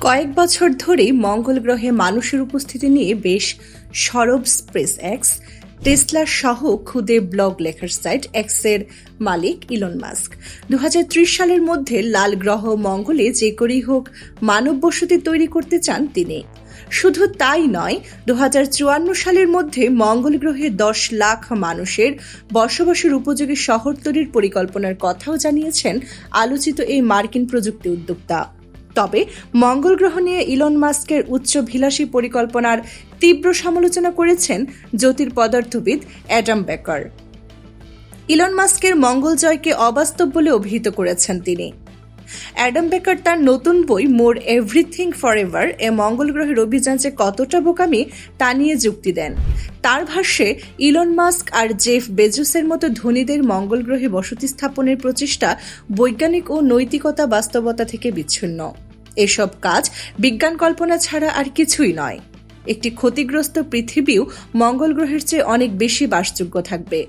কয়েক বছর ধরে মঙ্গল গ্রহে মানুষের উপস্থিতি নিয়ে বেশ সরব স্পেস এক্স টেসলা সহ খুদে ব্লগ লেখার সাইট এক্সের মালিক ইলন মাস্ক। দু হাজার ত্রিশ সালের মধ্যে লাল গ্রহ মঙ্গলে যে করেই হোক মানব বসতি তৈরি করতে চান তিনি। শুধু তাই নয় দু সালের মধ্যে মঙ্গল গ্রহে দশ লাখ মানুষের বসবাসের উপযোগী শহর তৈরির পরিকল্পনার কথাও জানিয়েছেন আলোচিত এই মার্কিন প্রযুক্তি উদ্যোক্তা। তবে মঙ্গল গ্রহ নিয়ে ইলন মাস্কের উচ্চভিলাষী পরিকল্পনার তীব্র সমালোচনা করেছেন জ্যোতির্পদার্থবিদ অ্যাডাম বেকার। ইলন মাস্কের মঙ্গল জয়কে অবাস্তব বলে অভিহিত করেছেন তিনি। অ্যাডাম বেকার তার নতুন বই মোর এভরিথিং ফর এভার এ মঙ্গল গ্রহের অভিযান যে কতটা বোকামি তা নিয়ে যুক্তি দেন। তার ভাষ্যে, ইলন মাস্ক আর জেফ বেজোসের মতো ধনীদের মঙ্গল গ্রহে বসতি স্থাপনের প্রচেষ্টা বৈজ্ঞানিক ও নৈতিকতা বাস্তবতা থেকে বিচ্ছিন্ন। এসব কাজ বিজ্ঞান কল্পনা ছাড়া আর কিছুই নয়। একটি ক্ষতিগ্রস্ত পৃথিবীও মঙ্গল গ্রহের চেয়ে অনেক বেশি বাসযোগ্য থাকবে।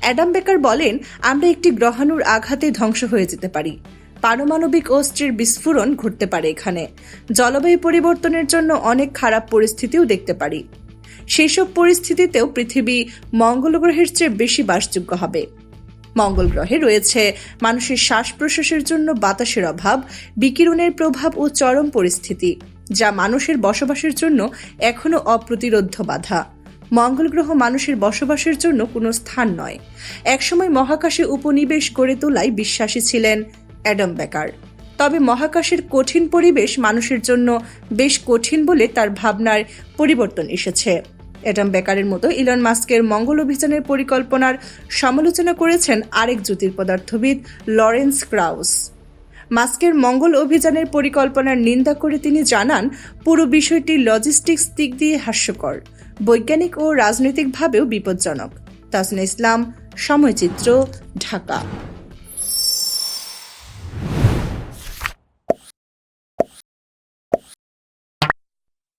অ্যাডাম বেকার বলেন, আমরা একটি গ্রহাণুর আঘাতে ধ্বংস হয়ে যেতে পারি। পারমাণবিক অস্ত্রের বিস্ফোরণ ঘটতে পারে এখানে। জলবায়ু পরিবর্তনের জন্য অনেক খারাপ পরিস্থিতিও দেখতে পারি। সেসব পরিস্থিতিতেও পৃথিবী মঙ্গল গ্রহের চেয়ে বেশি বাসযোগ্য হবে। মঙ্গল গ্রহে রয়েছে মানুষের শ্বাস প্রশ্বাসের জন্য বাতাসের অভাব, বিকিরণের প্রভাব ও চরম পরিস্থিতি, যা মানুষের বসবাসের জন্য এখনও অপ্রতিরোধ্য বাধা। মঙ্গল গ্রহ মানুষের বসবাসের জন্য কোনো স্থান নয়। একসময় মহাকাশে উপনিবেশ গড়ে তোলায় বিশ্বাসী ছিলেন অ্যাডাম বেকার। তবে মহাকাশের কঠিন পরিবেশ মানুষের জন্য বেশ কঠিন বলে তার ভাবনার পরিবর্তন এসেছে। অ্যাডাম বেকারের মতো ইলন মাস্কের মঙ্গল অভিযানের পরিকল্পনার সমালোচনা করেছেন আরেক জ্যোতির পদার্থবিদ লরেন্স ক্রাউস। মাস্কের মঙ্গল অভিযানের পরিকল্পনার নিন্দা করে তিনি জানান, পুরো বিষয়টি লজিস্টিক্স দিক দিয়ে হাস্যকর, বৈজ্ঞানিক ও রাজনৈতিকভাবেও বিপজ্জনক। তাসনা ইসলাম সময়চিত্র ঢাকা।